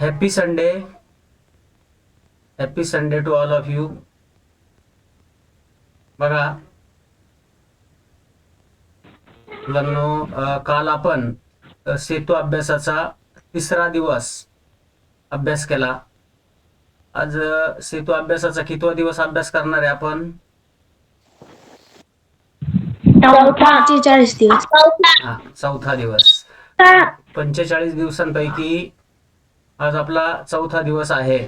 Happy Sunday happy Sunday to all of you बघा. मुलांनो काल आपण सेतू अभ्यासाचा तिसरा दिवस अभ्यास केला. आज सेतू अभ्यासाचा कितवा दिवस अभ्यास करणार आहे आपण? हा चौथा दिवस. पंचेचाळीस दिवसांपैकी आज आपला चौथा दिवस आहे.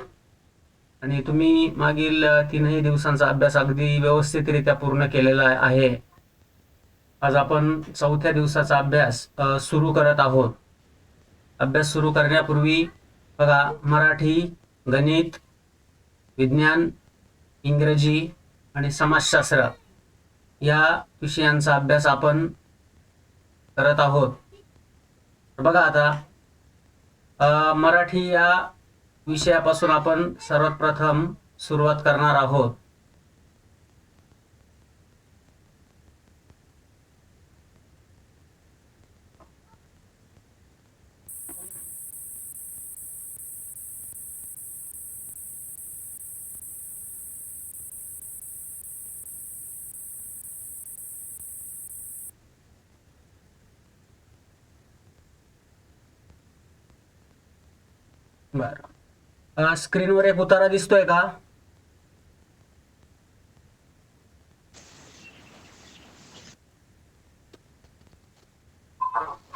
आणि तुम्ही मागील तीनही दिवसांचा अभ्यास अगदी व्यवस्थितरित्या पूर्ण केलेला आहे. आज आपण चौथ्या दिवसाचा अभ्यास सुरू करत आहोत. अभ्यास सुरू करण्यापूर्वी बघा मराठी गणित विज्ञान इंग्रजी आणि समाजशास्त्र या विषयांचा अभ्यास आपण करत आहोत. बघा आता मराठी या विषयापासून आपण सर्वात प्रथम सुरुवात करणार आहोत. बर स्क्रीनवर एक उतारा दिसतोय का?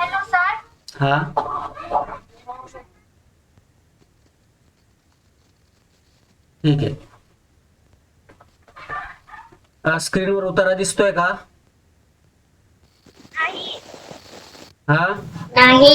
हॅलो सर हा. ठीक आहे. अ, स्क्रीनवर उतारा दिसतोय का? हा? नाही.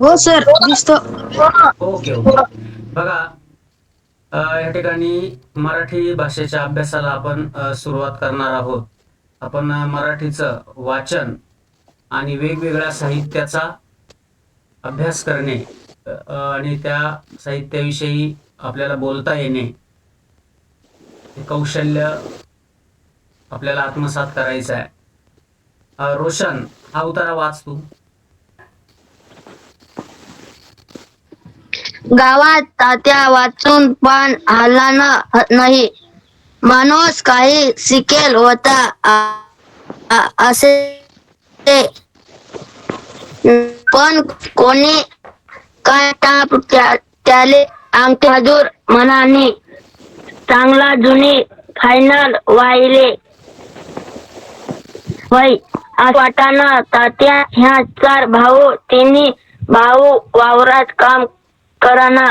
हो सर दिसतो. Okay okay. बघा या ठिकाणी मराठी भाषेच्या अभ्यासाला आपण सुरुवात करणार आहोत. आपण मराठीचं वाचन आणि वेगवेगळ्या साहित्याचा अभ्यास करणे आणि त्या साहित्याविषयी आपल्याला बोलता येणे हे कौशल्य आपल्याला आत्मसात करायचं आहे. रोशन हा उतारा वाच तू. गावात तात्या वाचून पण आला नाही. माणूस काही शिकेल होता असे पण कोणी काय टाप त्याले आमचे हजूर मनाने चांगला जुनी फायनल वाहिले. वय आज वाटाणा तात्या ह्या चार भाऊ तिन्ही भाऊ वावरात काम कराना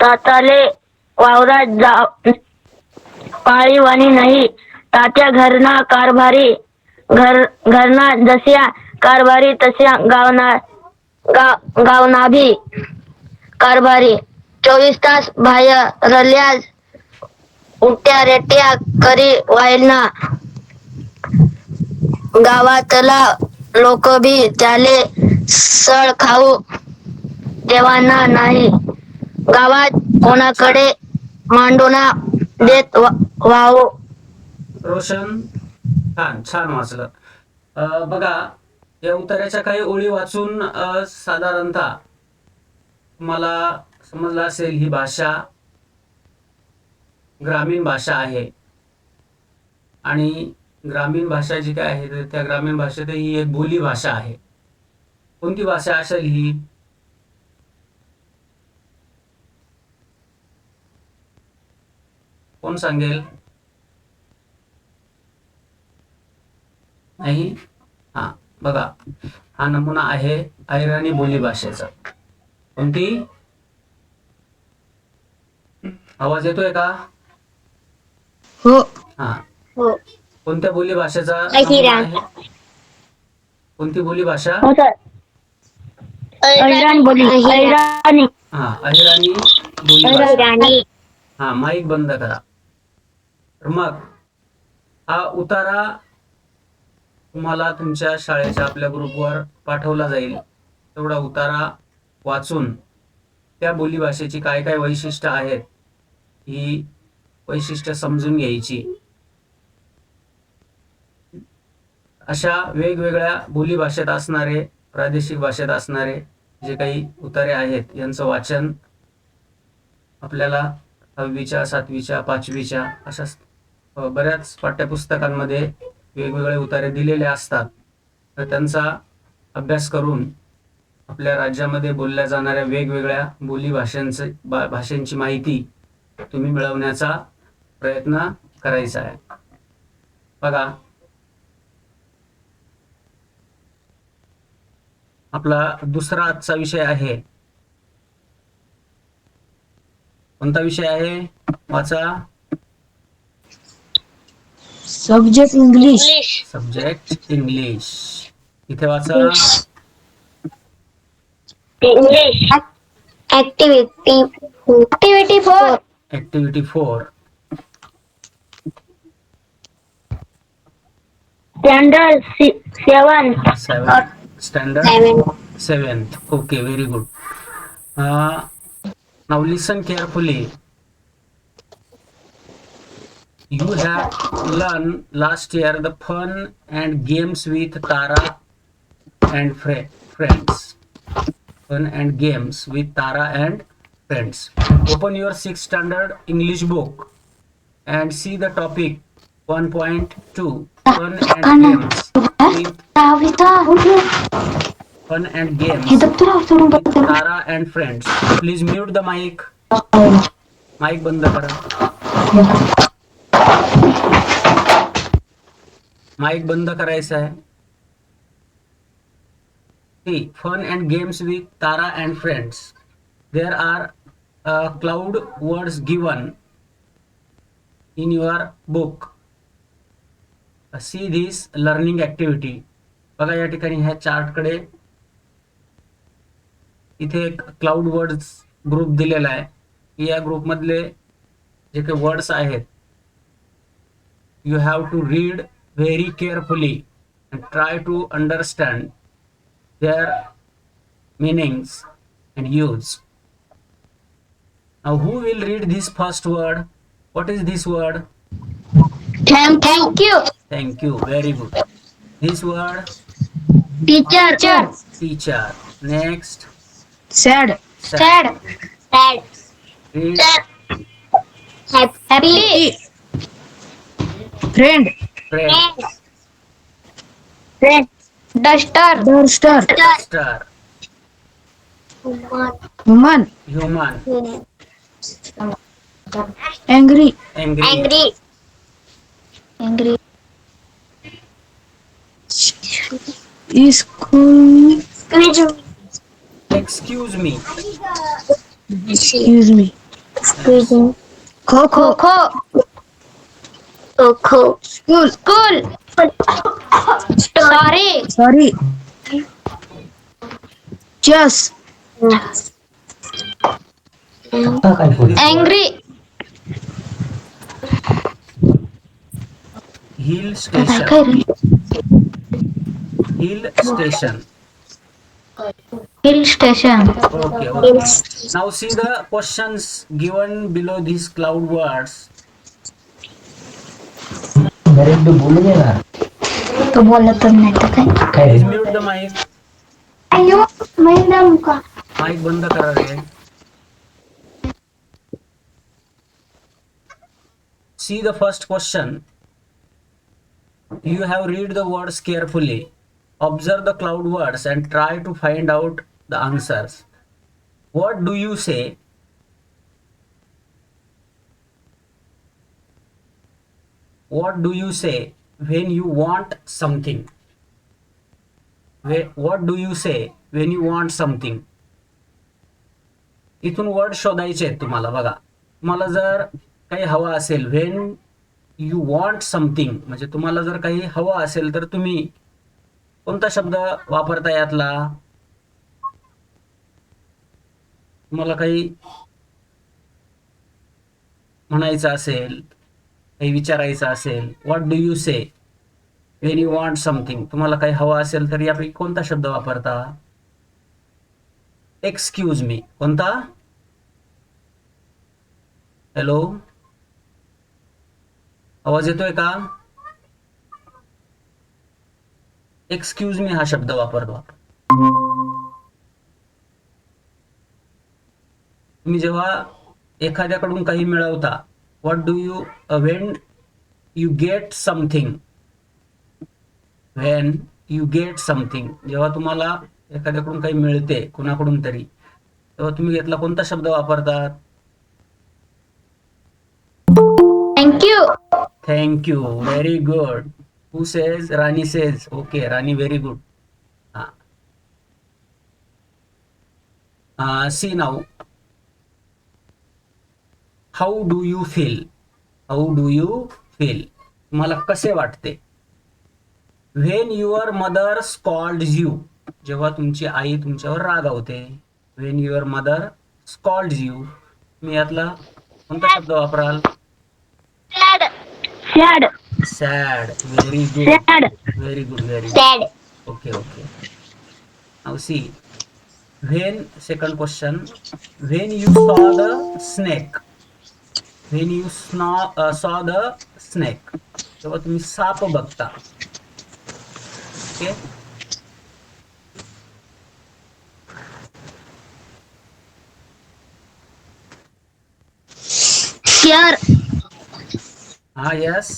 ताताले वावरात जा पाळीवाणी नाही. तात्या घरना कारभारी घर घरना जश्या कारभारी तश्या गावना गाव गावना भी कारभारी. चोवीस तास बाहेर रल्याज उट्या रेट्या करी वाईलना. गावातला लोक बी त्याले सळ खाऊ देवांना नाही. गावात कोणाकडे मांडोना देत वा- रोशन छान छान वाचलं. अं बघा या उतार्याच्या काही ओळी वाचून साधारणतः तुम्हाला समजलं असेल ही भाषा ग्रामीण भाषा आहे. आणि ग्रामीण भाषा जी काय आहे तर त्या ग्रामीण भाषेत ही एक बोली भाषा आहे. कोणती भाषा असेल ही? कोण सांगेल? नाही? हा बघा. हा नमुना आहे ऐराणी बोली भाषेचा. कोणती? आवाज येतोय का? हो. हा. हो. कोणत्या बोली भाषेचा अहिराण. कोणती बोली भाषा? हो सर. अहिराणी बोली. अहिराणी हा अहिराणी बोली भाषा. अहिराणी हा माईक बंद करा. तर मग हा उतारा तुम्हाला तुमच्या शाळेच्या आपल्या ग्रुपवर पाठवला जाईल. तेवढा उतारा वाचून त्या बोलीभाषेची काय काय वैशिष्ट्य आहेत ही वैशिष्ट्य समजून घ्यायची. अशा वेगवेगळ्या बोलीभाषेत असणारे प्रादेशिक भाषेत असणारे जे काही उतारे आहेत यांचं वाचन आपल्याला सहावीच्या सातवीच्या पाचवीच्या अशा बऱ्याच पाठ्यपुस्तकांमध्ये वेगवेगळे उतारे दिलेले असतात. तर त्यांचा अभ्यास करून आपल्या राज्यामध्ये बोलल्या जाणाऱ्या वेगवेगळ्या बोली भाषांचे बा भाषांची माहिती तुम्ही मिळवण्याचा प्रयत्न करायचा आहे. बघा. आपला दुसरा आजचा विषय आहे. कोणता विषय आहे? वाचा. सब्जेक्ट इंग्लिश सब्जेक्ट इंग्लिश इथे वाचा. English activity activity four activity four standard seven seven standard seven seventh. Okay very good. Uh, now listen carefully. you have learned last year the fun and games with tara and fri- friends fun and games with tara and friends open your sixth standard english book and see the topic 1.2 fun and games with fun and games with Tara and friends. Please mute the mic. Mic बंद करा mic बंद करायचं आहे. Fun and games with Tara and friends there are cloud words given in your book see this learning activity बघा या ठिकाणी ह्या चार्टकडे इथे एक क्लाउड वर्ड्स ग्रुप दिलेला आहे. की ग्रुप ग्रुपमधले जे काही वर्ड्स आहेत you have to read very carefully and try to understand their meanings and use. Now, who will read this first word? What is this word? Thank, you. Thank you. Very good. This word? Teacher. Teacher. Teacher. Next. Sad. Sad. Sad. Sad. Sad. Happy. Happy. Friend. Friend. Friend. Duster. Duster. Duster. Human. Human. Human. Angry. Angry. Angry. Angry. Excuse me. Excuse me. Excuse me. Excuse me. Coco. Coco. School sorry sorry chess angry Hill station. Hill station. Hill station Okay. okay. Now see the questions given below these cloud words. तो बोलत तर नाही तर काय Please mute the mic. अयो madam का mic बंद करा रे See the first question. You have read the words carefully. Observe the cloud words and try to find out the answers. What do you say? What do you say when you want something? What do you say when you want something? इथून word शोधायचे आहेत तुम्हाला बघा तुम्हाला जर काही हवं असेल व्हेन यू वॉन्ट समथिंग म्हणजे तुम्हाला जर काही हवं असेल तर तुम्ही कोणता शब्द वापरता यातला तुम्हाला काही म्हणायचं असेल काही विचारायचं असेल what do you say when you want something तुम्हाला काही हवं असेल तर यापैकी कोणता शब्द वापरता? एक्सक्यूज मी कोणता? हॅलो आवाज येतोय का? एक्सक्यूज मी हा शब्द वापरतो तुम्ही जेव्हा एखाद्याकडून काही मिळवता what do you when you get something when you get something जेव्हा तुम्हाला एखाद्याकडून काही मिळते कुणाकडून तरी तेव्हा तुम्ही घेतला कोणता शब्द वापरतात thank you thank you very good who says Rani says okay Rani very good हा see now how do you feel how do you feel तुम्हाला कसे वाटते? When your mother scold you जेव्हा तुमची आई तुमच्यावर रागावते when your mother scold you मी यातला कोणता शब्द वापराल? Sad very good very good very good okay. Now see. When second question. When you saw the snake when you saw, uh, saw the snake तेव्हा तुम्ही साप बघता ओके स्केअर हा yes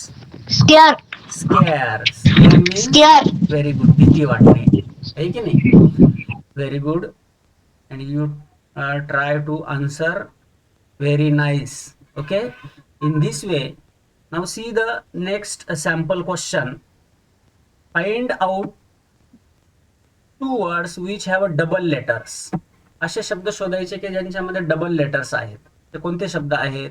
scare scare scare means scare very good भीती वाटणे आहे की नाही very good and you try to answer very nice okay in this way now see the next sample question find out two words which have a double letters असे शब्द शोधायचे की ज्यांच्यामध्ये डबल लेटर्स आहेत. ते कोणते शब्द आहेत?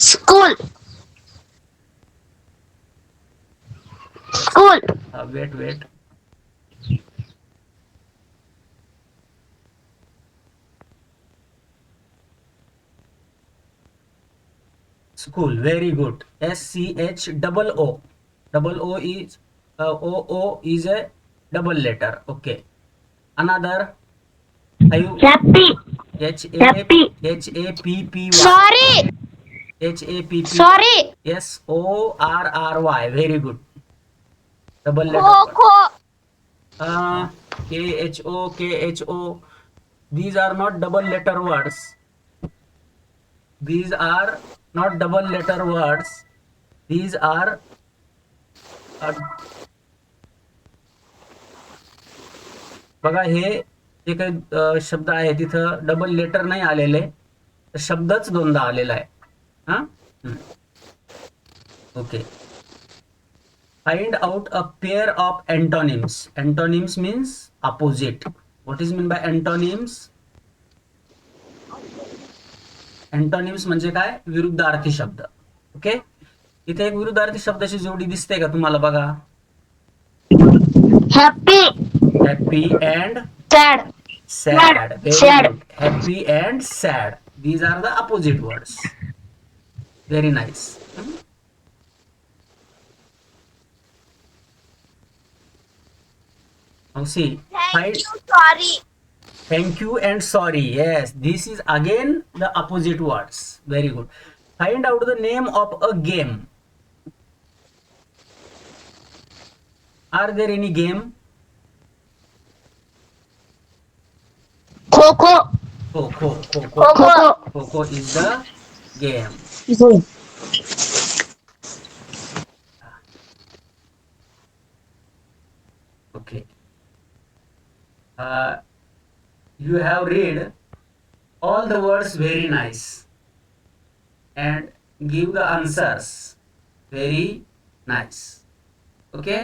School school wait wait school. Very good. S c h double o double o is uh, o o is a double letter. Okay. Another. Five happy happy. h a p p y. Sorry. H a p p sorry. S o r r y. Very good. Double letter. Uh k h o k h o. These are not double letter words. these are not double letter words. These are बघा हे जे काही शब्द आहे. तिथं double letter नाही आलेले. शब्दच दोनदा आलेला आहे. हा? Okay find out a pair of antonyms antonyms means opposite what is mean by antonyms antonyms म्हणजे काय विरुद्धार्थी शब्द ओके इथे एक विरुद्धार्थी शब्दाची जोडी दिसते का तुम्हाला बघा Happy. Happy and Sad. sad very Sad. good happy and sad these are the opposite words very Thank you and sorry. Yes, this is again the opposite words. Very good. Find out the name of a game. Are there any game? Coco. Coco. Coco. Coco. Coco is the game. Okay. Uh, you have read all the words very nice and give the answers very nice okay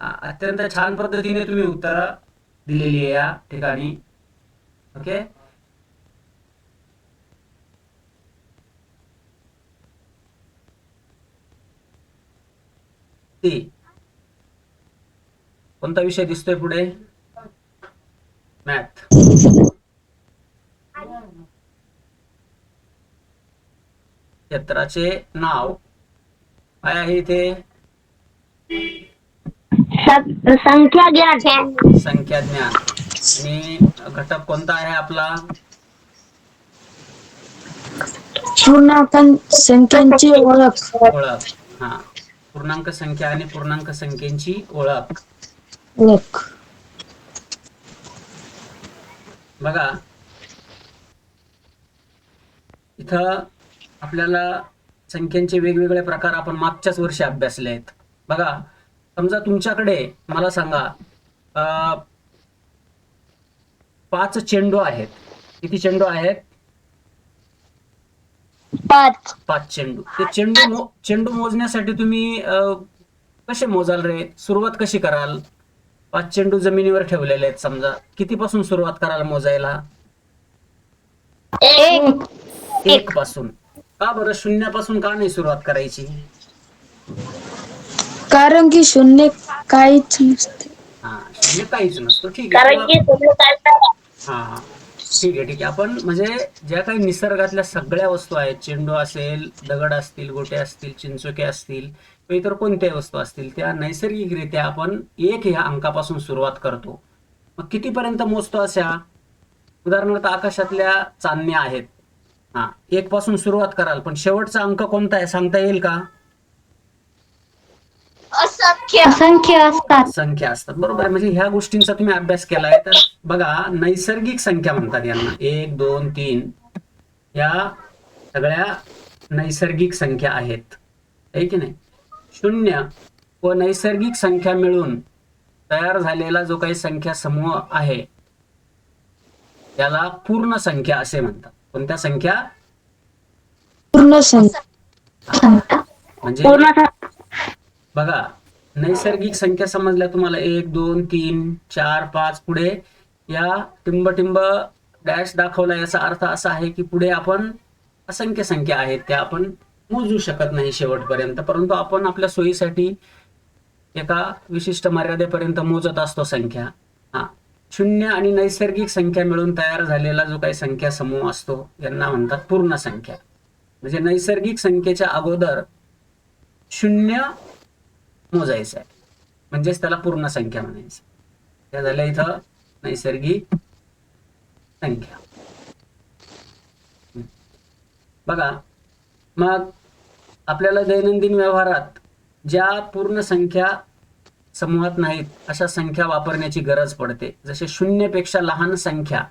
अत्यंत छान पद्धतीने तुम्ही उत्तरं दिलेली आहे या ठिकाणी okay ती कोणता विषय दिसतोय पुढे मॅथ क्षेत्राचे नाव काय आहे इथे? संख्या ज्ञान संख्या ज्ञान. आणि घटक कोणता आहे आपला? पूर्णांक संख्यांची ओळख. ओळख. हा. पूर्णांक संख्या आणि पूर्णांक संख्येची ओळख. ओळख. बघा. इथं आपल्याला संख्यांचे वेगवेगळे प्रकार आपण मागच्याच वर्षी अभ्यासले आहेत बघा समजा तुमच्याकडे मला सांगा अं, पाच चेंडू आहेत. किती चेंडू आहेत? पाच. पाच चेंडू. ते चेंडू मो चेंडू मोजण्यासाठी तुम्ही कसे मोजाल रे? सुरुवात कशी कराल? पाच चेंडू जमिनीवर ठेवलेले आहेत समजा. कितीपासून सुरुवात कराल मोजायला? एक. एक पासून. का बरं शून्यापासून का नाही सुरुवात करायची? कारण की शून्य काहीच नसते. हा शून्य काहीच नसतो. ठीक आहे. कारण की हा हा. ठीक आहे ठीक आहे. आपण म्हणजे ज्या काही निसर्गातल्या सगळ्या वस्तू आहेत चेंडू असेल दगड असतील गोटे असतील चिंचोके असतील किंवा इतर कोणत्याही वस्तू असतील त्या नैसर्गिकरित्या आपण एक ह्या अंकापासून सुरुवात करतो. मग कितीपर्यंत मोजतो अशा? उदाहरणार्थ आकाशातल्या चांदण्या आहेत. हा एक पासून सुरुवात कराल पण शेवटचा अंक कोणता आहे सांगता येईल का? असंख्य. असंख्य असतात. संख्या असतात. बरोबर आहे. म्हणजे ह्या गोष्टींचा तुम्ही अभ्यास केलाय तर बघा नैसर्गिक संख्या म्हणतात यांना. एक दोन तीन. या सगळ्या नैसर्गिक संख्या आहेत. आहे की नाही? शून्य व नैसर्गिक संख्या मिळून तयार झालेला जो काही संख्या समूह आहे त्याला पूर्ण संख्या असे म्हणतात. कोणत्या संख्या? पूर्ण संख्या. म्हणजे पूर्ण बघा नैसर्गिक संख्या समजल्या तुम्हाला एक दोन तीन चार पाच पुढे या टिंब टिंब डॅश दाखवला याचा अर्थ असा आहे की पुढे आपण असंख्य संख्या आहेत त्या आपण मोजू शकत नाही शेवटपर्यंत. परंतु आपण आपल्या सोयीसाठी एका विशिष्ट मर्यादेपर्यंत मोजत असतो संख्या. हा. शून्य आणि नैसर्गिक संख्या मिळून तयार झालेला जो काही संख्या समूह असतो यांना म्हणतात पूर्ण संख्या. म्हणजे नैसर्गिक संख्येच्या अगोदर शून्य मोजायचं आहे. म्हणजेच त्याला पूर्ण संख्या म्हणायचं. त्या झाल्या इथं नैसर्गिक संख्या. हं. बघा मग आपल्याला दैनंदिन व्यवहारात ज्या पूर्ण संख्या समूहात नाहीत अशा संख्या वापरण्याची गरज पडते. जसे शून्यपेक्षा लहान संख्या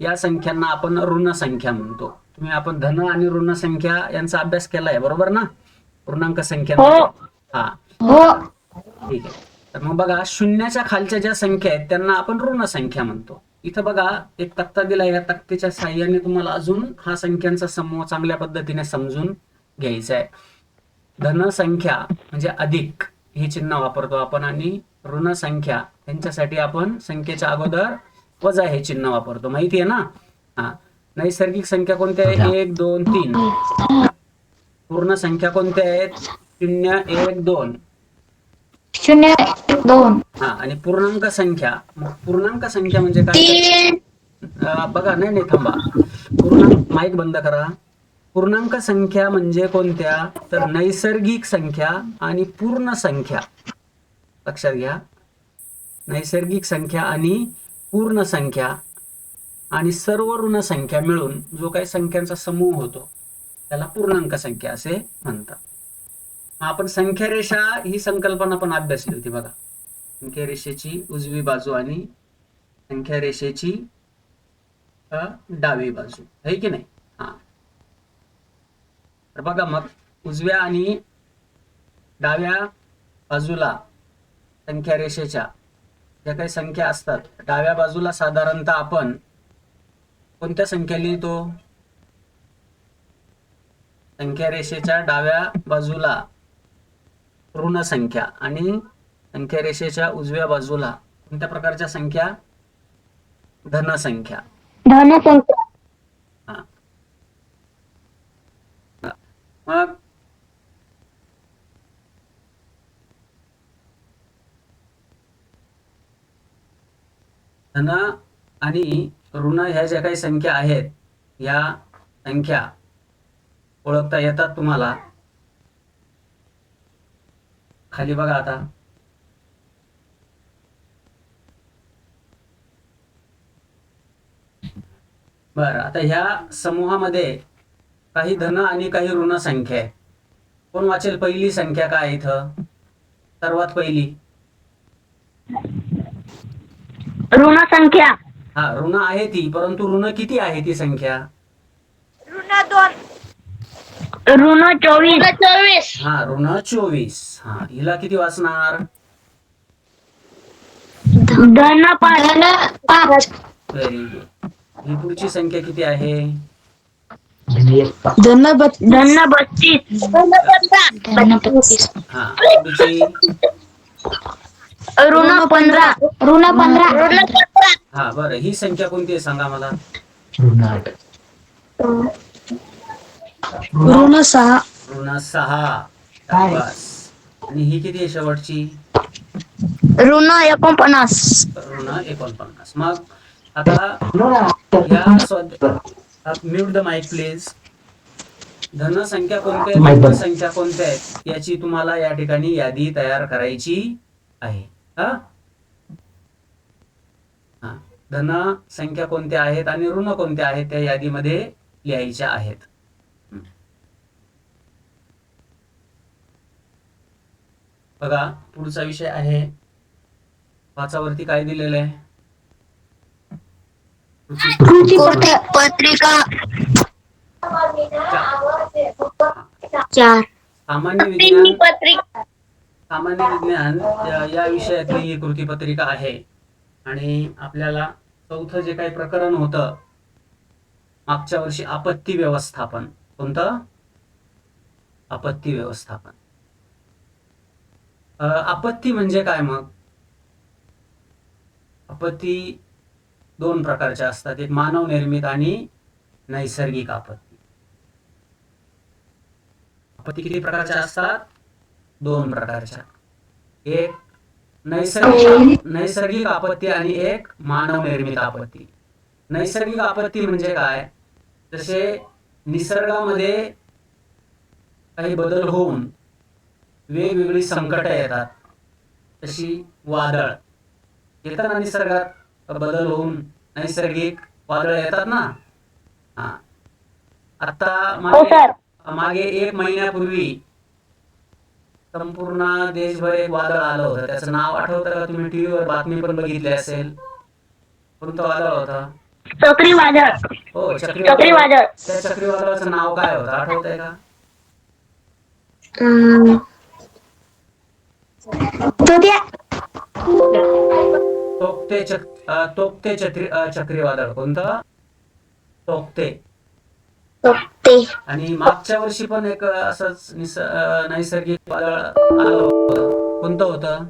या संख्यांना आपण ऋण संख्या म्हणतो. तुम्ही आपण धन आणि ऋण संख्या यांचा अभ्यास केलाय बरोबर ना? पूर्णांक संख्या हा. हो. ठीक आहे. तर मग बघा शून्याच्या खालच्या ज्या संख्या आहेत त्यांना आपण ऋण संख्या म्हणतो. इथं बघा एक तक्ता दिला या तक्त्याच्या साह्याने तुम्हाला अजून हा संख्यांचा समूह चांगल्या पद्धतीने समजून घ्यायचा आहे. धन संख्या म्हणजे अधिक हे चिन्ह वापरतो आपण आणि ऋण संख्या त्यांच्यासाठी आपण संख्येच्या अगोदर वजा हे चिन्ह वापरतो. माहिती आहे ना? हा. नैसर्गिक संख्या कोणत्या आहे एक दोन तीन. पूर्ण संख्या कोणत्या आहेत? शून्य एक दोन. शून्य एक, दोन. हा आणि पूर्णांक संख्या. मग पूर्णांक संख्या म्हणजे काय? अं, बघा नाही नाही थांबा. पूर्णांक माईक बंद करा. पूर्णांक संख्या म्हणजे कोणत्या? तर नैसर्गिक संख्या आणि पूर्ण संख्या. लक्षात घ्या. नैसर्गिक संख्या आणि पूर्ण संख्या आणि सर्व ऋण संख्या मिळून जो काही संख्यांचा समूह होतो त्याला पूर्णांक संख्या असे म्हणतात. आपण संख्या रेषा ही संकल्पना पण अभ्यासली होती बघा. संख्या रेषेची उजवी बाजू आणि संख्या रेषेची डावी बाजू. आहे की नाही? हा. तर बघा मग उजव्या आणि डाव्या बाजूला संख्या रेषेच्या ज्या काही संख्या असतात डाव्या बाजूला साधारणतः आपण कोणत्या संख्या लिहितो? संख्या रेषेच्या डाव्या बाजूला ऋण संख्या आणि संख्या रेषेच्या उजव्या बाजूला कोणत्या प्रकारच्या संख्या? धन संख्या धन संख्या हा. मग धन आणि ऋण ह्या ज्या काही संख्या आहेत या संख्या ओळखता येतात तुम्हाला. खाली बघा आता. बर आता ह्या समूहामध्ये काही धन आणि काही ऋण संख्या आहे. कोण वाचेल? पहिली संख्या काय आहे इथं? सर्वात पहिली. ऋण संख्या. हा ऋण आहे ती परंतु ऋण किती आहे ती संख्या? ऋण चोवीस. चोवीस. हा ऋण चोवीस. हा हिला किती वाचणार? धन पाच. पाच. व्हेरी गुड ही पुढची संख्या किती आहे? धन बत्तीस. धन बत्तीस. धन बत्तीस. हा पुढची? ऋण पंधरा. ऋण पंधरा. हा बरं. ही संख्या कोणती आहे? सांगा मला. ऋण सहा. ऋण सहा. आणि ही किती आहे शेवटची? ऋण एकोणपन्नास. ऋण एकोणपन्नास. मग आता या म्यूट द माईक प्लीज. धन संख्या कोणत्या आहेत ऋण संख्या कोणत्या आहेत याची तुम्हाला या ठिकाणी यादी तयार करायची आहे. हा? हा. धन संख्या कोणत्या आहेत आणि ऋण कोणत्या आहेत त्या यादीमध्ये लिहायच्या आहेत. बघा पुढचा विषय आहे. वाचावरती काय दिलेलं आहे? कृती पत्रिका. सामान्य विज्ञान पत्रिका सामान्य विज्ञान या- विषयातली ही कृतीपत्रिका आहे. आणि आपल्याला चौथं जे काही प्रकरण होतं मागच्या वर्षी आपत्ती व्यवस्थापन. कोणतं? आपत्ती व्यवस्थापन. आपत्ती म्हणजे काय मग? आपत्ती दोन प्रकारच्या असतात. एक मानव निर्मित आणि नैसर्गिक आपत्ती. आपत्ती किती प्रकारच्या असतात? दोन प्रकारच्या. एक नैसर्गिक नैसर्गिक आपत्ती आणि एक मानव निर्मित आपत्ती. नैसर्गिक आपत्ती म्हणजे काय? जसे निसर्गामध्ये काही बदल होऊन वेगवेगळी संकट येतात. तशी वादळ. येतात ना निसर्गात बदल होऊन नैसर्गिक वादळ येतात ना? हा. आता हो मागे सर. मागे एक महिन्यापूर्वी संपूर्ण देशभर एक वादळ आलं होतं. त्याचं नाव आठवतं का? तुम्ही टीव्हीवर बातमी पण बघितली असेल. कोणतं वादळ होतं? चक्रीवादळ. हो चक्रीवादळ. त्या चक्रीवादळाचं नाव काय होतं? आठवतंय का? तो द्या तोक्ते तोक्ते चक्री चक्रीवादळ कोणतं? तोक्ते. आणि मागच्या वर्षी पण एक असंच नैसर्गिक वादळ आलं होतं. कोणतं होतं?